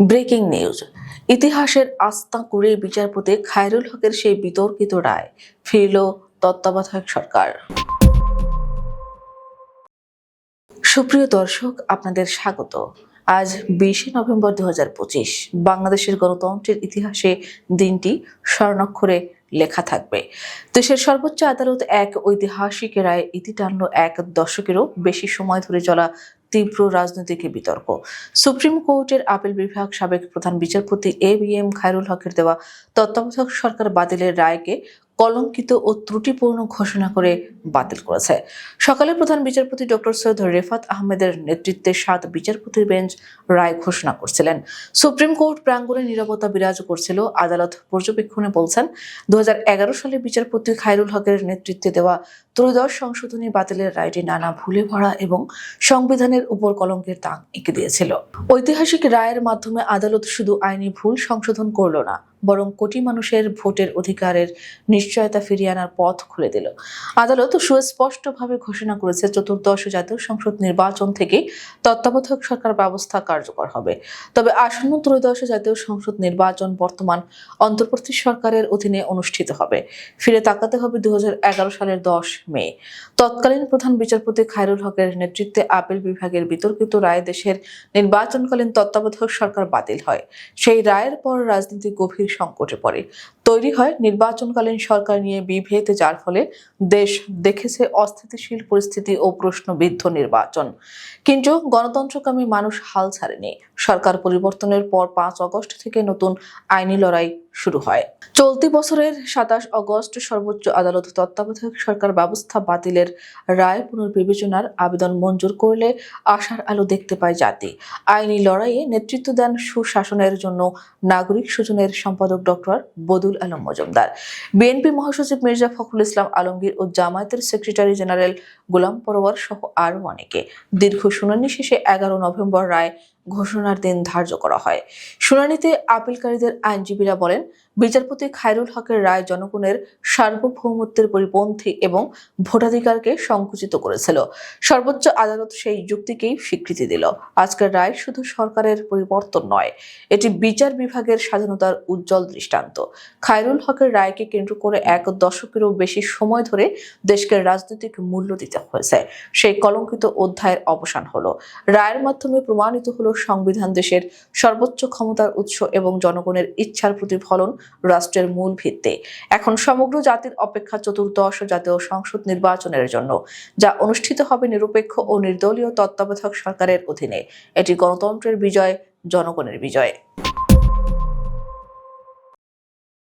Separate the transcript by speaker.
Speaker 1: Breaking news. ইতিহাসের আস্থা করে বিচারপতি খায়রুল হকের সেই বিতর্কিত রায়, ফিরল তত্ত্বাবধায়ক সরকার। সুপ্রিয় দর্শক, আপনাদের স্বাগত। আজ বিশে নভেম্বর দু বাংলাদেশের গণতন্ত্রের ইতিহাসে দিনটি স্বর্ণাক্ষরে লেখা থাকবে। দেশের সর্বোচ্চ আদালত এক ঐতিহাসিক রায় ইতি টানল এক দশকেরও বেশি সময় ধরে চলা তীব্র রাজনৈতিক বিতর্ক। সুপ্রিম কোর্টের আপিল বিভাগ সাবেক প্রধান বিচারপতি এ বি এম খায়রুল হকের দেওয়া তত্ত্বাবধায়ক সরকার বাতিলের রায়কে কলঙ্কিত ও ত্রুটিপূর্ণ ঘোষণা করে বাতিল করেছে। সকালে প্রধান বিচারপতি ডক্টর সৈয়দ রেফাত আহমেদের নেতৃত্বে সাত বিচারপতির বেঞ্চ রায় ঘোষণা করছিলেন। সুপ্রিম কোর্ট প্রাঙ্গণে নিরাপত্তা বিরাজ করছিল, আদালত পর্যবেক্ষণে বলছেন দু হাজার এগারো সালে বিচারপতি খায়রুল হকের নেতৃত্বে দেওয়া ত্রয়োদশ সংশোধনী বাতিলের রায়টি নানা ভুলে ভরা এবং সংবিধানের উপর কলঙ্কের তাক এঁকে দিয়েছিল। ঐতিহাসিক রায়ের মাধ্যমে আদালত শুধু আইনি ভুল সংশোধন করল না বরং কোটি মানুষের ভোটের অধিকারের নিশ্চয়তা ফিরিয়ে আনার পথ খুলে দিল। আদালত সুস্পষ্টভাবে ঘোষণা করেছে, চতুর্দশ জাতীয় সংসদ নির্বাচন থেকে তত্ত্বাবধায়ক সরকার ব্যবস্থা কার্যকর হবে। তবে আসন্ন ত্রয়োদশ জাতীয় সংসদ নির্বাচন বর্তমান অন্তর্বর্তী সরকারের অধীনে অনুষ্ঠিত হবে। ফিরে তাকাতে হবে দু হাজার এগারো সালের দশ মে। তৎকালীন প্রধান বিচারপতি খায়রুল হকের নেতৃত্বে আপিল বিভাগের বিতর্কিত রায় দেশের নির্বাচনকালীন তত্ত্বাবধায়ক সরকার বাতিল হয়। সেই রায়ের পর রাজনীতি গভীর সংকটে পড়ে। তৈরি হয় নির্বাচনকালীন সরকার নিয়ে বিভেদ, যার ফলে দেশ দেখেছে অস্থিতিশীল পরিস্থিতি ও প্রশ্নবিদ্ধ নির্বাচন। কিন্তু গণতন্ত্রকামী মানুষ হাল ছাড়েনি। সরকার পরিবর্তনের পর পাঁচ অগস্ট থেকে নতুন আইনি লড়াই শুরু হয়। চলতি বছরের সাতাশ অগস্ট সর্বোচ্চ আদালত তত্ত্বাবধায়ক সরকার ব্যবস্থা বাতিলের রায় পুনর্বিবেচনার আবেদন মঞ্জুর করলে আশার আলো দেখতে পায় জাতি। আইনি লড়াইয়ে নেতৃত্ব দেন সুশাসনের জন্য নাগরিক সুজনের সম্পাদক ডক্টর বদুল আলম মজুমদার। বিএনপি মহাসচিব মির্জা ফখরুল ইসলাম আলমগীর ও জামায়াতের সেক্রেটারি জেনারেল গোলাম পরোয়ার সহ আরও অনেকে। দীর্ঘ শুনানি শেষে এগারো নভেম্বর রায় ঘোষণার দিন ধার্য করা হয়। শুনানিতে আপিলকারীদের আইনজীবীরা বলেন, বিচারপতি খায়রুল হকের রায় জনগণের সার্বভৌমত্বের পরিপন্থী এবং ভোটাধিকারকে সংকুচিত করেছিল। সর্বোচ্চ আদালত সেই যুক্তিকেই স্বীকৃতি দিল। আজকের রায় শুধু সরকারের পরিবর্তন নয়, এটি বিচার বিভাগের স্বাধীনতার উজ্জ্বল দৃষ্টান্ত। খায়রুল হকের রায়কে কেন্দ্র করে এক দশকেরও বেশি সময় ধরে দেশকে রাজনৈতিক মূল্য দিতে হয়েছে। সেই কলঙ্কিত অধ্যায়ের অবসান হলো। রায়ের মাধ্যমে প্রমাণিত হলো সংবিধান দেশের সর্বোচ্চ ক্ষমতার উৎস এবং জনগণের ইচ্ছার প্রতিফলন রাষ্ট্রের মূল ভিত্তি। এখন সমগ্র জাতির অপেক্ষা চতুর্দশ জাতীয় সংসদ নির্বাচনের জন্য, যা অনুষ্ঠিত হবে নিরপেক্ষ ও নির্দলীয় তত্ত্বাবধায়ক সরকারের অধীনে। এটি গণতন্ত্রের বিজয়, জনগণের বিজয়।